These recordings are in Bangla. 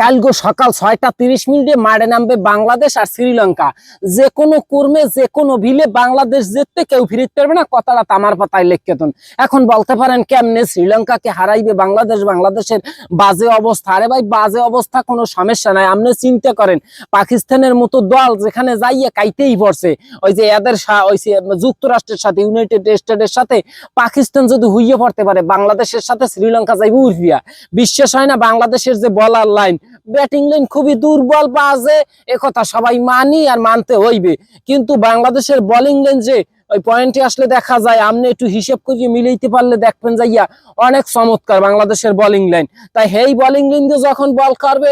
কালগো সকাল ছয়টা তিরিশ মিনিটে মারে নামবে বাংলাদেশ আর শ্রীলঙ্কা। যে কোনো কর্মে, যে কোনো ভিলে বাংলাদেশ যেতে কেউ ফিরিতে পারবে না, কথাটা তামার পাতায় লেখকেতন এখন বলতে পারেন কেমনে শ্রীলঙ্কাকে হারাইবে বাংলাদেশ? বাংলাদেশের বাজে অবস্থা। আরে ভাই, বাজে অবস্থা, কোনো সমস্যা নাই। আপনি চিন্তা করেন, পাকিস্তানের মতো দল যেখানে যাইয়ে কাইতেই পড়ছে, ওই যে এদের ওই যুক্তরাষ্ট্রের সাথে, ইউনাইটেড স্টেটের সাথে, পাকিস্তান যদি হুইয়ে পড়তে পারে, বাংলাদেশের সাথে শ্রীলঙ্কা যাইবে উর্ফিয়া। বিশ্বাস হয় না বাংলাদেশের যে বলার লাইন ব্যাটিং লাইন খুবই দুর্বল, বাজে একথা সবাই মানি আর মানতে হইবে। কিন্তু বাংলাদেশের বোলিং লাইন যে ওই পয়েন্টে আসলে দেখা যায় আপনি একটু হিসেব করিয়ে মিলাইতে পারলে দেখবেন যাইয়া অনেক চমৎকার বাংলাদেশের বোলিং লাইন তাই হেই বোলিং লাইন দিয়ে যখন বল করবে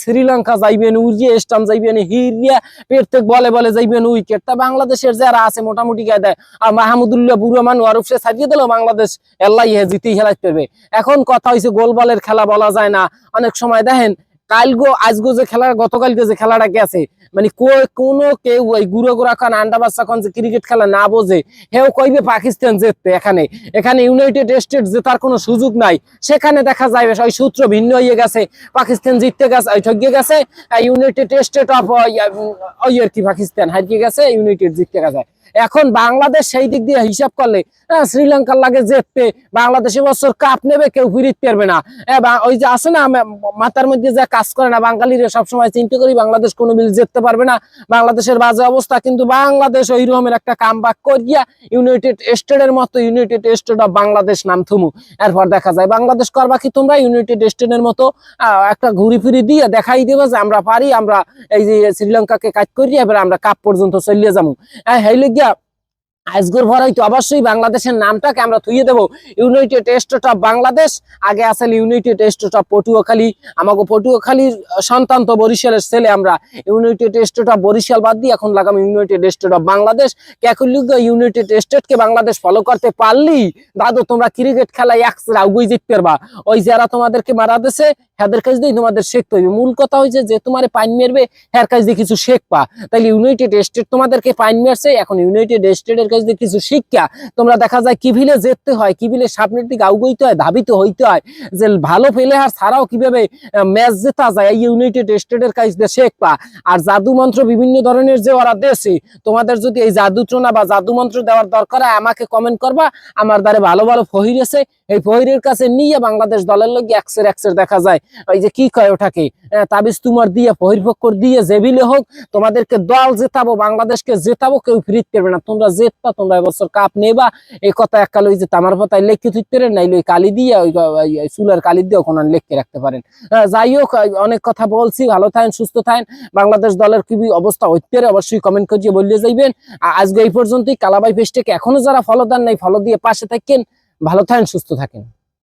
শ্রীলঙ্কা যাইবেন, উড়িয়ে স্টাম যাইবেন, হিরিয়া, প্রত্যেক বলে বলে যাইবেন উইকেট তা বাংলাদেশের যারা আছে, মোটামুটি গায়ে দেয় আর মাহমুদুল্লাহ, বুড়ো মানু আর উপসে ছাড়িয়ে দিল বাংলাদেশ এল্লাই জিতেই খেলাইতে পারবে। এখন কথা হয়েছে গোল বলের খেলা বলা যায় না। অনেক সময় দেখেন কালগো, আজগো যে খেলা গতকালকে যে খেলাটা গেছে মানে কোনো কেউ ওই গুড়ো গুড়া খান আন্ডা বাচ্চা খান যে ক্রিকেট খেলা না বোঝে হেও কইবে পাকিস্তান জিততে এখানে। এখানে ইউনাইটেড স্টেট জেতার কোনো সুযোগ নাই। সেখানে দেখা যাবে ওই সূত্র ভিন্ন হয়ে গেছে। পাকিস্তান জিততে গেছে, ওই ঠকিয়ে গেছে ইউনাইটেড স্টেট অফ ওই আর কি, পাকিস্তান হারিয়ে গেছে ইউনাইটেড জিততে গেছে। এখন বাংলাদেশ সেই দিক দিয়ে হিসাব করলে শ্রীলঙ্কার লাগে জিততে বাংলাদেশ বছর কাপ নেবে, কেউ ফিরিতে পারবে না। ওই যে আছে না মাথার মধ্যে যা কাজ করে না, বাঙালিরা সবসময় চিন্তা করি বাংলাদেশ কোনো মিল জিততে পারবে না। বাংলাদেশের বাজে অবস্থা, কিন্তু বাংলাদেশ ওই রকমের একটা কাম বাক করিয়া ইউনাইটেড স্টেটের মতো ইউনাইটেড স্টেট অফ বাংলাদেশ নাম থুমু। এরপর দেখা যায়, বাংলাদেশ করবা কি তোমরা ইউনাইটেড স্টেটের মতো একটা ঘুরি ফিরি দিয়ে দেখাই দেবে যে আমরা পারি, আমরা এই যে শ্রীলঙ্কাকে কাজ করি এবার আমরা কাপ পর্যন্ত চলিয়ে যাব। হ্যাঁ হেলে গিয়া আজগর ভর হয়তো অবশ্যই বাংলাদেশের নামটাকে আমরা থুইয়ে দেবো। ইউনাইটেড স্টেট অফ বাংলাদেশ আগে আসলে ইউনাইটেড স্টেট অফ পটুয়াখালী আমাকে পটুয়াখালীর সন্তান তো বরিশালের ছেলে আমরা। ইউনাইটেড স্টেট অফ বরিশাল বাদ দিয়ে এখন লাগাম ইউনাইটেড স্টেট অফ বাংলাদেশ ক্যাকুলিগ ইউনাইটেড স্টেটকে বাংলাদেশ ফলো করতে পারলি দাদু তোমরা ক্রিকেট খেলায় একসরা উগুই জিততে পারবা। ওই যারা তোমাদেরকে মারা দেছে, হেদের কাছ দিয়ে তোমাদের শিখতে হইবে মূল কথা হয়েছে যে তোমার পাইন মেরবে হ্যার কাছ দিয়ে কিছু শেখবা তাইলে ইউনাইটেড স্টেট তোমাদেরকে পাইন মেরছে, এখন ইউনাইটেড স্টেটের কাছ দিয়ে কিছু শিক্ষা তোমরা দেখা যায় কিভিলে যেতে হয় কিভিলে সামনের দিকে আউগইতে হয় ধাবিত হইতে হয় যে ভালো প্লেয়ার ছাড়াও কীভাবে ম্যাচ জেতা যায় এই ইউনাইটেড স্টেটের কাছ দিয়ে শেখবা আর জাদু মন্ত্র বিভিন্ন ধরনের যে ওরা দেশে তোমাদের যদি এই জাদুটনা বা জাদু মন্ত্র দেওয়ার দরকার হয় আমাকে কমেন্ট করবা আমার দ্বারে ভালো ভালো ফহির আছে এই ফহিরের কাছে নিয়ে বাংলাদেশ দলের লগে একসের একসের দেখা যায় ওই যে কি কয় আহ, তাবিজ তোমার দিয়ে ফহির ফক্কর দিয়ে জেবিলে হোক তোমাদেরকে দল জেতাবো বাংলাদেশকে জেতাবো কেউ ফিরিতে করবে না তোমরা জেতবা তোমরা এবছর কাপ নেবা। এই কথা এককাল ওই যে তামার পাতায় লেখকে থুইতে পারেন নাইলে ওই কালি দিয়ে, ওই চুলের কালি দিয়ে ওখানে লেখকে রাখতে পারেন। যাই হোক অনেক কথা বলছি, ভালো থাকেন, সুস্থ থাকেন। বাংলাদেশ দলের কি অবস্থা হইতে অবশ্যই কমেন্ট করিয়ে বললে যাইবেন। আজকে এই পর্যন্তই। কালাবাই পেজটাকে এখনও যারা ফলো দেন নাই ফলো দিয়ে পাশে থাকেন। ভালো থাকেন, সুস্থ থাকেন।